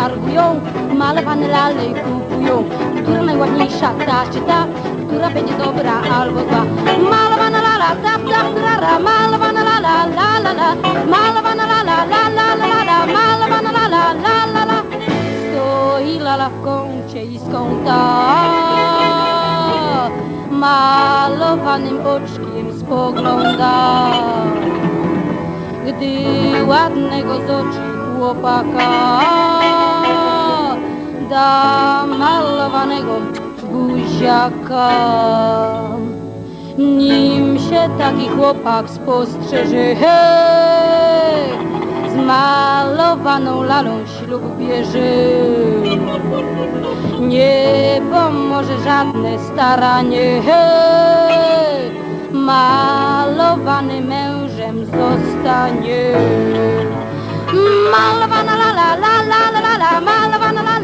targują, malowane lale kupują. Która najładniejsza, ta czy ta, która będzie dobra albo zła. Malowana lala, tap, tap, trara, malowana lala, la, la, la, malowana lala, la, la, la, la, la, malowana lala, la, la, la. Stoi lala w kącie i z kąta malowanym oczkiem spogląda. Gdy ładnego z oczu chłopaka da malowanego buziaka. Nim się taki chłopak spostrzeże, hej, z malowaną lalą ślub bierze. Nie pomoże żadne staranie, hej, malowany mężem zostanie. Malowana la la la la la la malowana la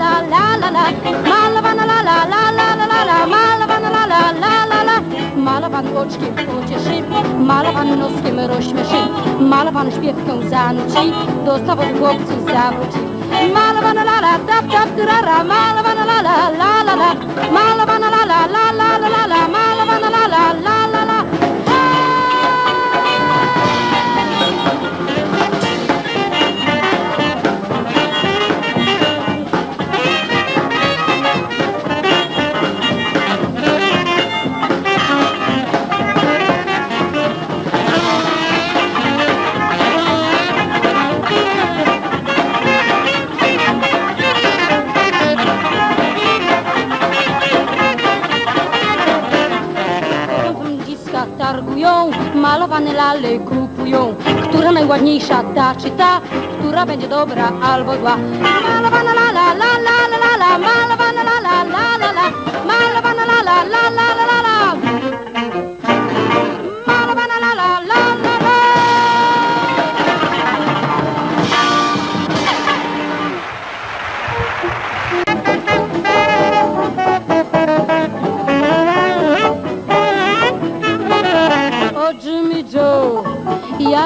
la la malowana la la la la la la la, malowana la la la la la. Malowany oczkiem pocieszy, malowany noskiem rozśmieszy, malowany śpiewką zanuci, dostaw od chłopców zawróci. Malowana la la, tap tap trara, malowana la la la la la, la la la la la la Najładniejsza, ta czy ta, która będzie dobra albo zła. Malowana la la la la la la la, malowana la la la la la,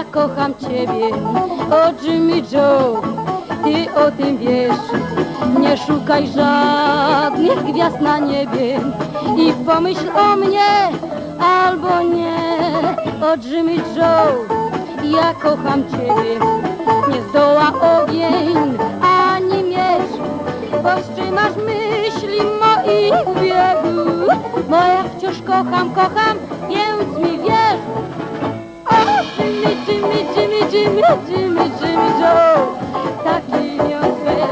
ja kocham ciebie. O Jimmy Joe, ty o tym wiesz. Nie szukaj żadnych gwiazd na niebie i pomyśl o mnie albo nie. O Jimmy Joe, ja kocham ciebie. Nie zdoła ogień ani miecz powstrzymasz myśli moich biegu. Bo ja wciąż kocham, kocham, więc mi wierz. Jimmy, Jimmy, Jimmy, Jimmy, Jimmy, Jimmy Joe. Taki niosfer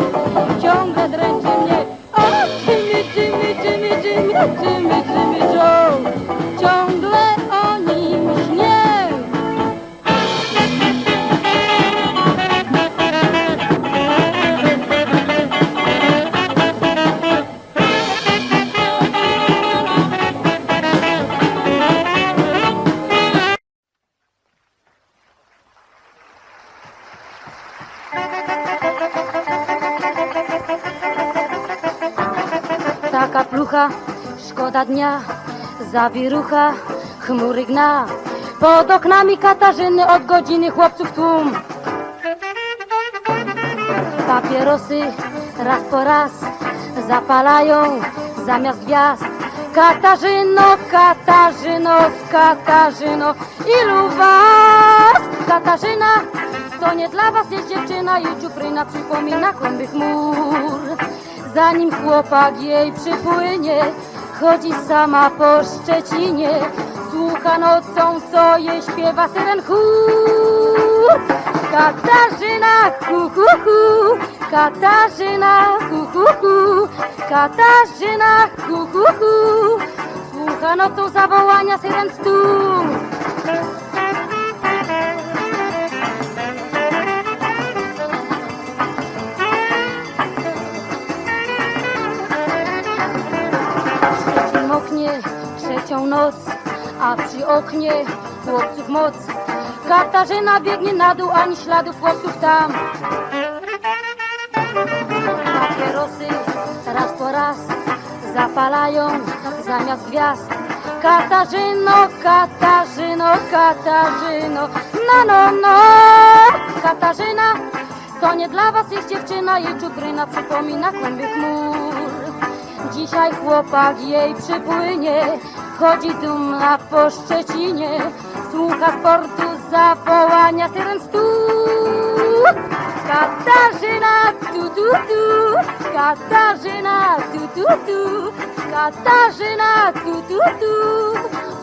ciągle dręczy mnie. O, Jimmy, Jimmy, Jimmy, Jimmy, Jimmy szkoda dnia, zawierucha, chmury gna. Pod oknami Katarzyny od godziny chłopców tłum. Papierosy raz po raz zapalają zamiast gwiazd. Katarzyno, Katarzyno, Katarzyno, ilu was? Katarzyna, to nie dla was jest dziewczyna i czupryna przypomina kłęby chmur. Zanim chłopak jej przypłynie, chodzi sama po Szczecinie, słucha nocą, co śpiewa syren chór. Katarzyna, hu, hu, hu, Katarzyna, hu, hu, hu, Katarzyna, hu, hu, hu, słucha nocą zawołania syren stu. Trzecią noc, a przy oknie chłopców moc. Katarzyna biegnie na dół, ani śladów chłopców tam. Papierosy raz po raz zapalają zamiast gwiazd. Katarzyno, Katarzyno, Katarzyno, no, no, no. Katarzyna, To nie dla was jest dziewczyna, jej czupryna przypomina kłęby chmur. Dzisiaj chłopak jej przypłynie, chodzi dumna po Szczecinie, słucha sportu zawołania syren stu. Katarzyna, tu, tu, tu, Katarzyna, tu, tu, tu, Katarzyna, tu, tu, tu,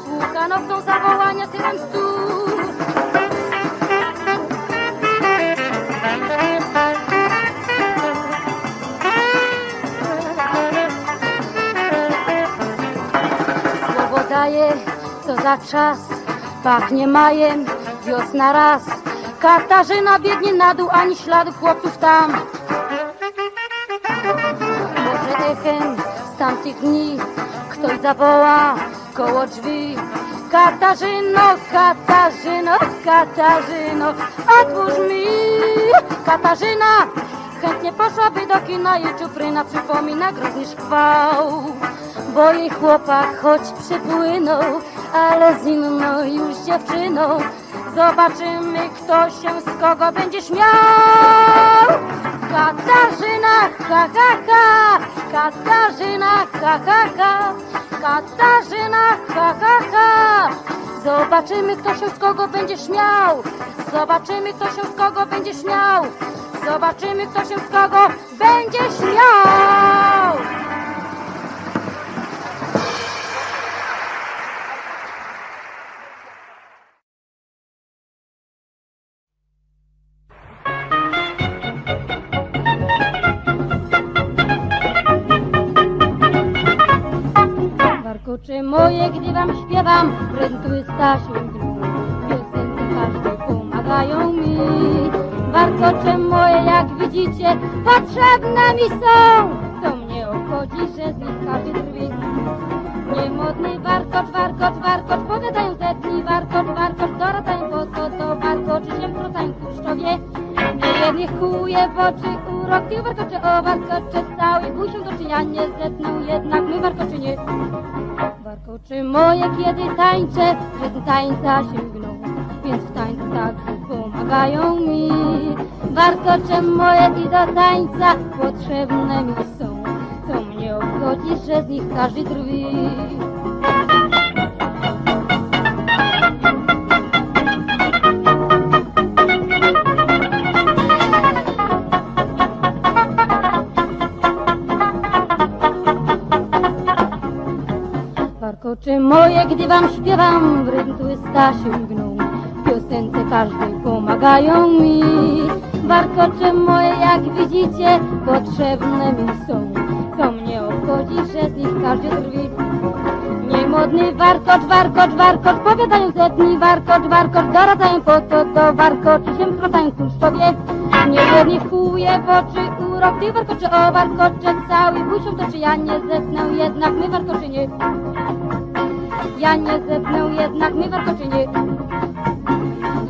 słucha nocą zawołania syren. Daje, co za czas, pachnie majem, wiosna raz. Katarzyna biegnie na dół, ani śladów chłopców tam. Może echem z tamtych dni ktoś zawoła koło drzwi. Katarzyno, Katarzyno, Katarzyno, otwórz mi. Katarzyna chętnie poszłaby do kina i czupryna przypomina groźny szkwał. Bo jej chłopak choć przypłynął, ale zimno już dziewczyną. Zobaczymy, kto się z kogo będzie śmiał. Katarzyna, ha, ha, ha, Katarzyna, ha, ha, ha, Katarzyna, ha, ha, ha. Zobaczymy, kto się z kogo będzie śmiał. Zobaczymy, kto się z kogo będzie śmiał. Zobaczymy, kto się z kogo będzie śmiał. Warkocze moje, gdy wam śpiewam, rentuje Stasiu Warkocze moje, jak widzicie, potrzebne mi są. To mnie obchodzi, że z nich każdy drwi. Niemodny warkocz, warkocz, warkocz, powiadają zetni, warkocz, warkocz, doratają po co to warkoczy się wracają tłuszczowie. Nie jednych kuje w oczy urok, tych warkoczy o warkocze cały busią do ja nie zetną, jednak my warkoczy nie. Warkoczy moje, kiedy tańczę, że tańca się gną, więc w tańcu tak pomagają mi. Warkocze moje i do tańca potrzebne mi są, to mnie obchodzi, że z nich każdy drwi. Warkoczy moje, gdy wam śpiewam, w rynku Stasiu każdej pomagają mi. Warkocze moje, jak widzicie, potrzebne mi są. To mnie obchodzi, że z nich każdy drwi. Niemodny warkocz, warkocz, warkocz, powiadają zetni, warkocz, warkocz, doradzają po to, to warkoczy się wplatają tłuszczowie. Niemodny kuje w oczy urok, tych warkoczy o warkocze cały busią to czy ja nie zetnę, jednak my warkoczy nie. Ja nie zetnę, jednak my warkoczy nie.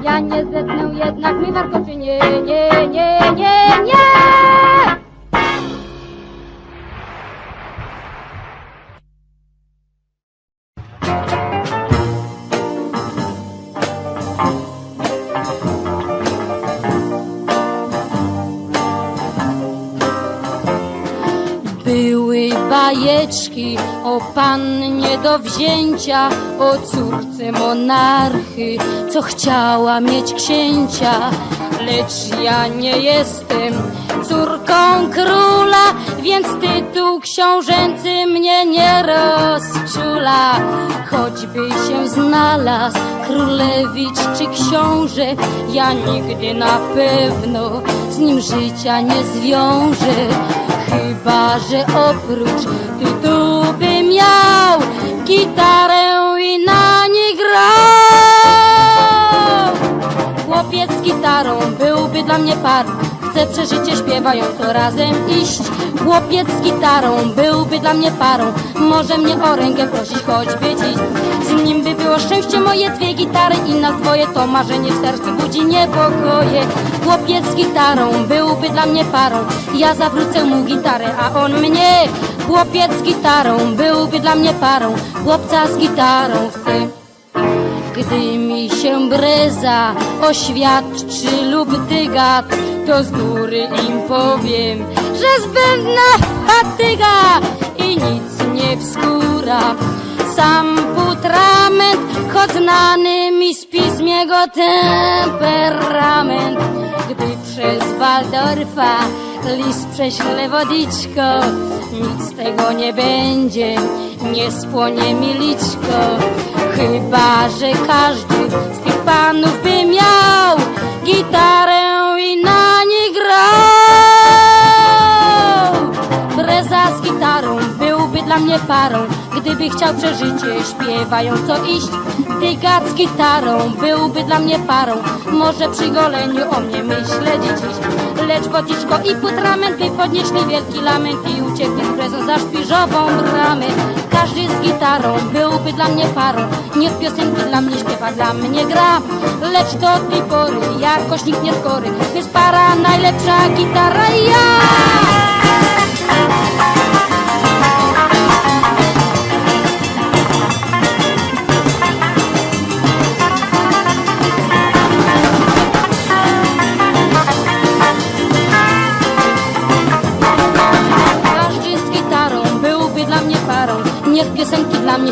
Ja nie zetnę, jednak my warkoczy nie, nie, nie, nie, nie! O pannie do wzięcia, o córce monarchy, co chciała mieć księcia. Lecz ja nie jestem córką króla, więc tytuł książęcy mnie nie rozczula. Choćby się znalazł królewicz czy książę, ja nigdy na pewno z nim życia nie zwiążę. Chyba, że oprócz tytułu by miał gitarę i na niej grał. Chłopiec z gitarą byłby dla mnie par. Chcę przeżycie śpiewająco razem iść. Chłopiec z gitarą byłby dla mnie parą. Może mnie o rękę prosić choćby dziś. Z nim było szczęście moje dwie gitary i nas dwoje. To marzenie w sercu budzi niepokoje. Chłopiec z gitarą byłby dla mnie parą. Ja zawrócę mu gitarę, a on mnie. Chłopiec z gitarą byłby dla mnie parą. Chłopca z gitarą chcę. Gdy mi się breza oświadczy lub dygat, to z góry im powiem, że zbędna fatyga i nic nie wskóra. Sam putrament, choć znany mi z pismiego temperament. Gdy przez Waldorfa list prześle wodiczko, nic z tego nie będzie, nie spłonie mi liczko. Chyba, że każdy z tych panów by miał gitarę i na niej grał. Breza z gitarą byłby dla mnie parą, gdyby chciał przeżycie śpiewająco iść. Dygat z gitarą byłby dla mnie parą, może przy goleniu o mnie myśleć dziś. Lecz wodiczko i putrament by podnieśli wielki lament i uciekli z brezą za szpiżową bramę. Każdy z gitarą byłby dla mnie parą, niech piosenki dla mnie śpiewa, dla mnie gra. Lecz do tej pory jakoś nikt nie skory, jest para najlepsza gitara i ja.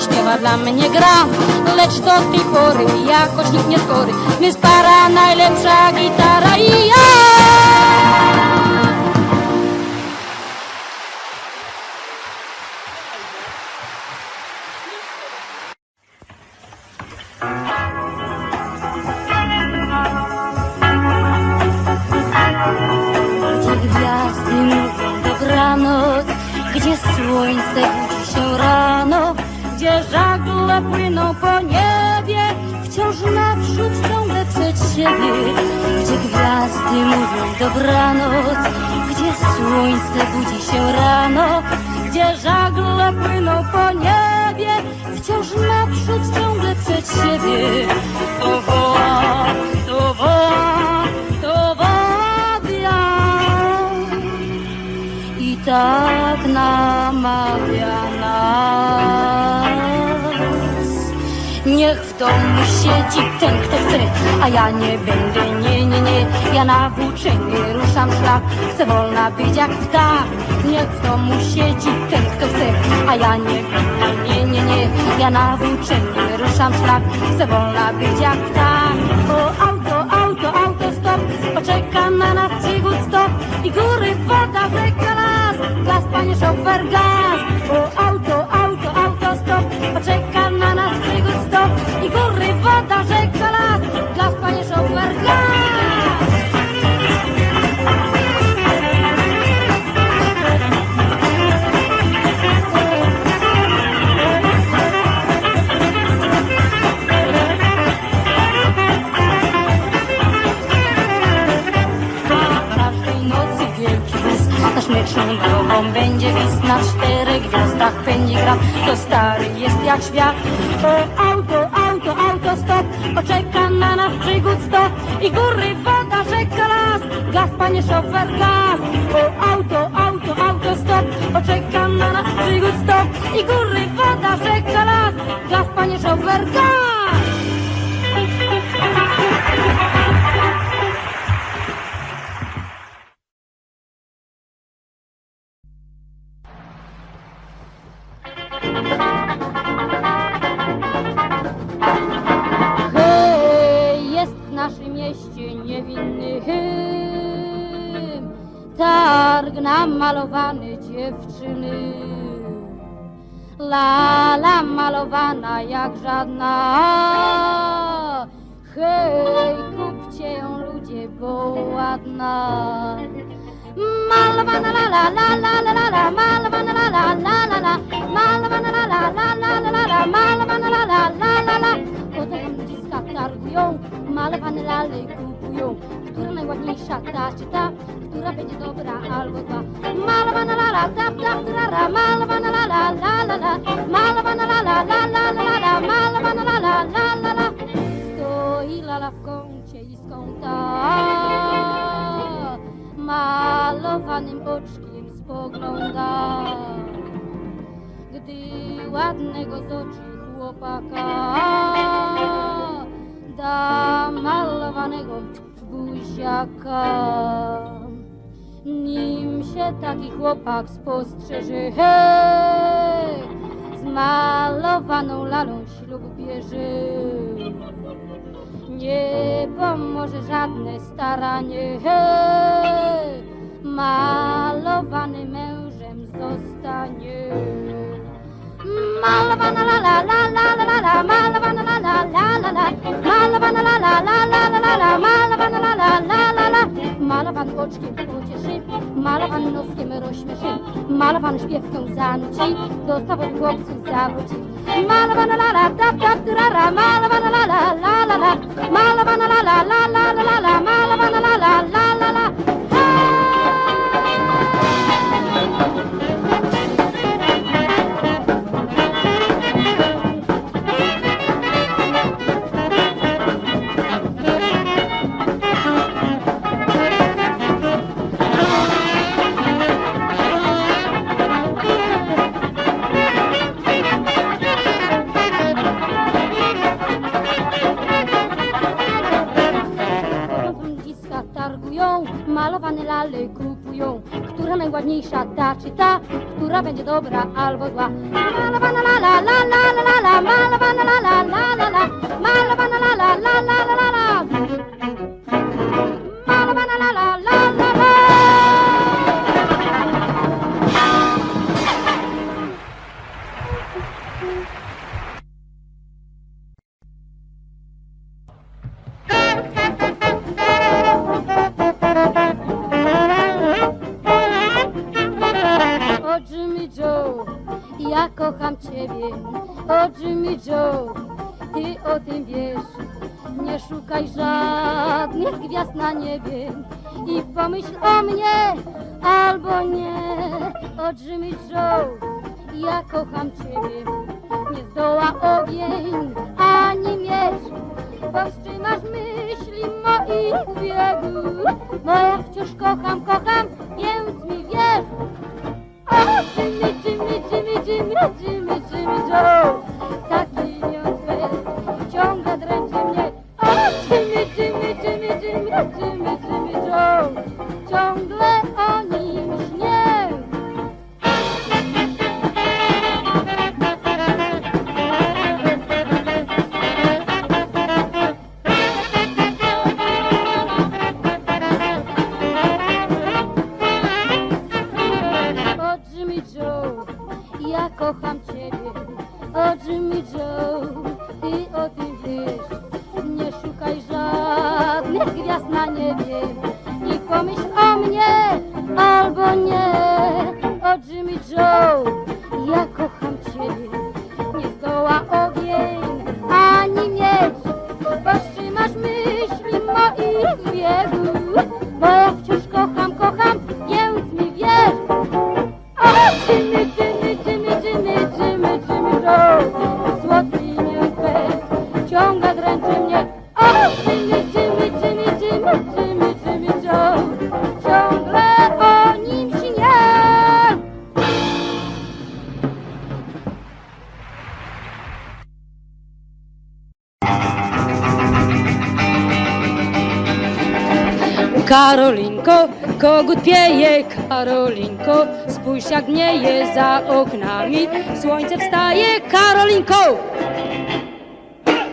Śpiewa, dla mnie gra Lecz do tej pory jakoś nikt nie skory Jest para najlepsza gitara i ja Niech w domu siedzi ten, kto chce, a ja nie będę, nie, nie, nie. Ja na włóczenie ruszam szlak, chcę wolna być jak ptak. Niech w domu siedzi ten, kto chce, a ja nie będę, nie, nie, nie. Ja na włóczenie ruszam szlak, chcę wolna być jak ptak. O auto, auto, auto, stop, poczeka na nas stop i góry, woda, rzeka, las, las, panie szofer, gaz. O auto, Na śmieszną drogą będzie wis Na czterech gwiazdach pędzi gra. To stary jest jak świat. O auto, auto, auto, stop. Poczeka na nas przygód stop I góry, woda, rzeka, las. Gaz, panie szofer, O auto, auto, auto, stop. Poczeka na nas przygód stop I góry, woda, rzeka, las. Gaz, panie szofer, targ namalowany dziewczyny. Lala malowana jak żadna. Hej, kupcie ją ludzie, bo ładna. Malowana la la la la la la la, malowana la la la la la, malowana la la la la la la la, malowana la la la la la. Potem ludziska targują, malowane lale kupują. Która najładniejsza ta czy ta, która będzie dobra albo zła. Malwa na la la, tap tap trara, malwa na la la, la la la, na la la, la la la la, na la la, la la. Stoi lala w kącie i skąta, malowanym boczkiem spogląda. Gdy ładnego z oczy chłopaka da malowanego buziaka. Nim się taki chłopak spostrzeże, hej, z malowaną lalą ślub bierze. Nie pomoże żadne staranie, hej, malowany mężem zostanie. Malowana la la la la la la, malowana Malowan oczkiem pocieszy, malowan noskiem rozśmieszy, malowan śpiewką zanuci, do zawód chłopców zawróci. Malowana la la tap tap turara, malowana la la la la la, malowana i pomyśl o mnie albo nie. O Jimmy Joe, ja kocham moich Karolinko, spójrz jak gnieje za oknami, słońce wstaje, Karolinko!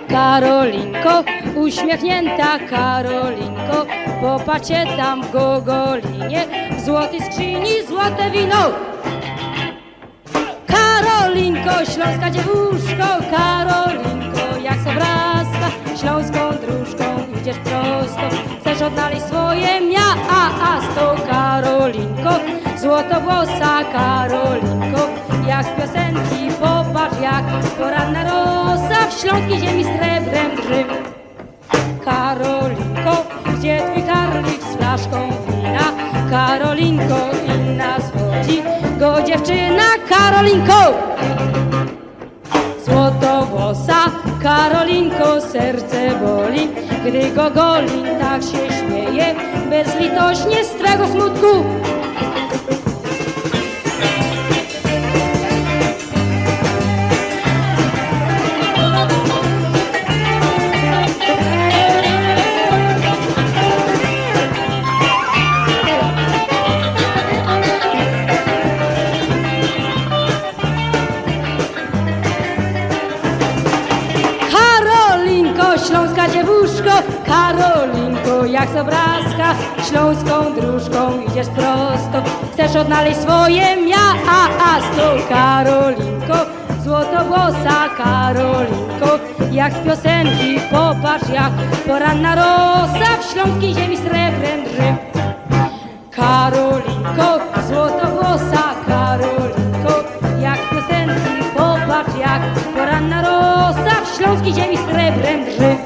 Karolinko, uśmiechnięta Karolinko, popatrzcie tam w gogolinie, w złotej skrzyni złote wino. Karolinko, śląska dziewuszko, Karolinko, jak sobraska, śląską dróżką idziesz prosto, chcesz odnaleźć swoje miasto, Karolinko, złotowłosa Karolinko, jak z piosenki popatrz, jak poranna rosa w śląskiej ziemi srebrem grzym. Karolinko, gdzie twój karlik z flaszką wina? Karolinko, inna zwodzi go dziewczyna, Karolinko! Złotowłosa Karolinko, serce boli, gdy Gogolin tak się śmieje, bezlitośnie z twego smutku. Idziesz prosto. Chcesz odnaleźć swoje miasto, Karolinko, złotowłosa Karolinko, jak z piosenki, popatrz jak poranna rosa w śląskiej ziemi srebrem drży. Karolinko, złotowłosa Karolinko, jak z piosenki, popatrz jak poranna rosa w śląskiej ziemi srebrem drży.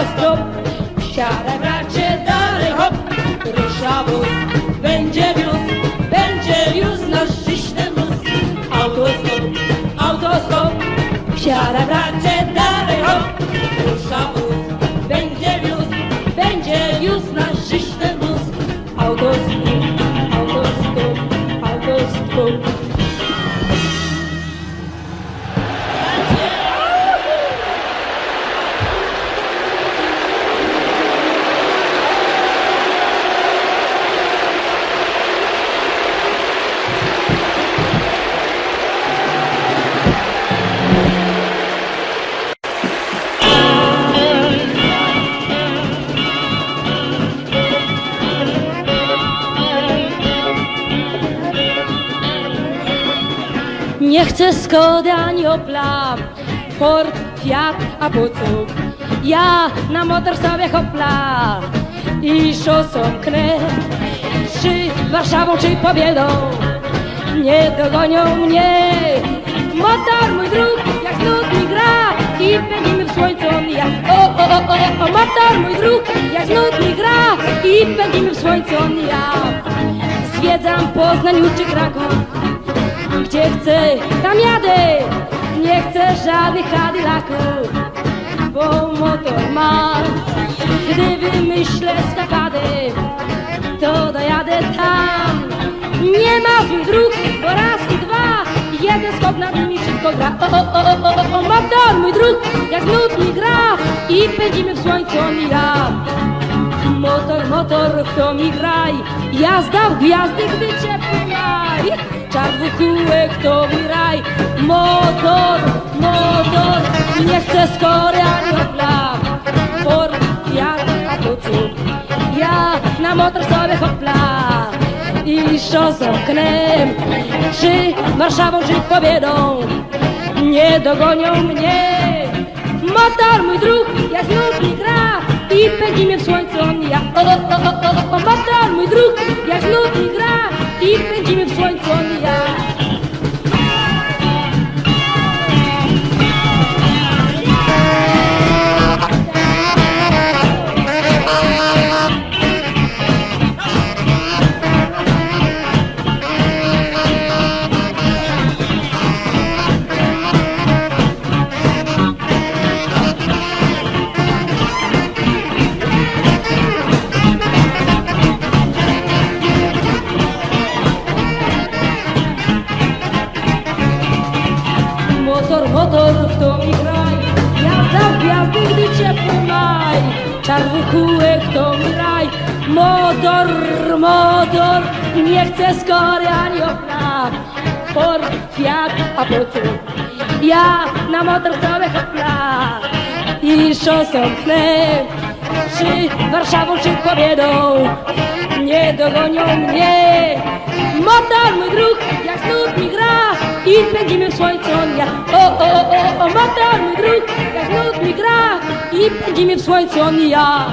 Autostop, siadaj bracie dalej, hop, rusza wóz, będzie wiózł, będzie wiózł nasz ściśle wóz. Autostop, autostop, siadaj bracie dalej, hop, rusza Nie chcę Skody ani Opla, Ford, Fiat, a po co? Ja na motor sobie hopla i szosą knę. Czy Warszawą, czy Pobiedą nie dogonią mnie. Motor mój druk, jak znów mi gra i pędzimy w słońcu on ja. O, o, o, o, o, motor mój druk, jak znów mi gra i pędzimy w słońcu on ja. Zwiedzam Poznań czy Kraków, gdzie chcę, tam jadę. Nie chcę żadnych Cadillaców, bo motor ma. Gdy wymyślę skakadę, to dojadę tam. Nie ma złych dróg, bo raz i dwa, jeden skok nad nimi wszystko gra. O, o, o, o, o, o, motor mój dróg, jak nutni gra i pędzimy w słońcu on i ja. Motor, motor, kto mi graj, jazda w gwiazdy, gdy ciepły maj. Czar dwóch kółek, to mi raj, motor, motor, nie chcę skory ani opla. Ford, Fiat, a to cud, ja na motor sobie hopla. I szosą knem, czy Warszawą, czy Pobiedą, nie dogonią mnie. Motor mój druh, jak znów mi gra i pędzimy w słońcu on i ja. O, o, o, o, o, o, motor mój druh, jak znów mi gra i pędzimy w słońcu on i ja. Czarnych kółek to raj. Motor, motor, nie chcę skory ani okna. Por, Fiat, a po co? Ja na motor sobie hopla i szosą pchnę. Czy Warszawą, czy Pobiedą nie dogonią mnie. Motor mój druh, jak znów mi gra i pędzimy w słońcu on ja. O, o, o, o, o, motor mój druh, jak znów mi gra i pędzimy w słońcu on i ja.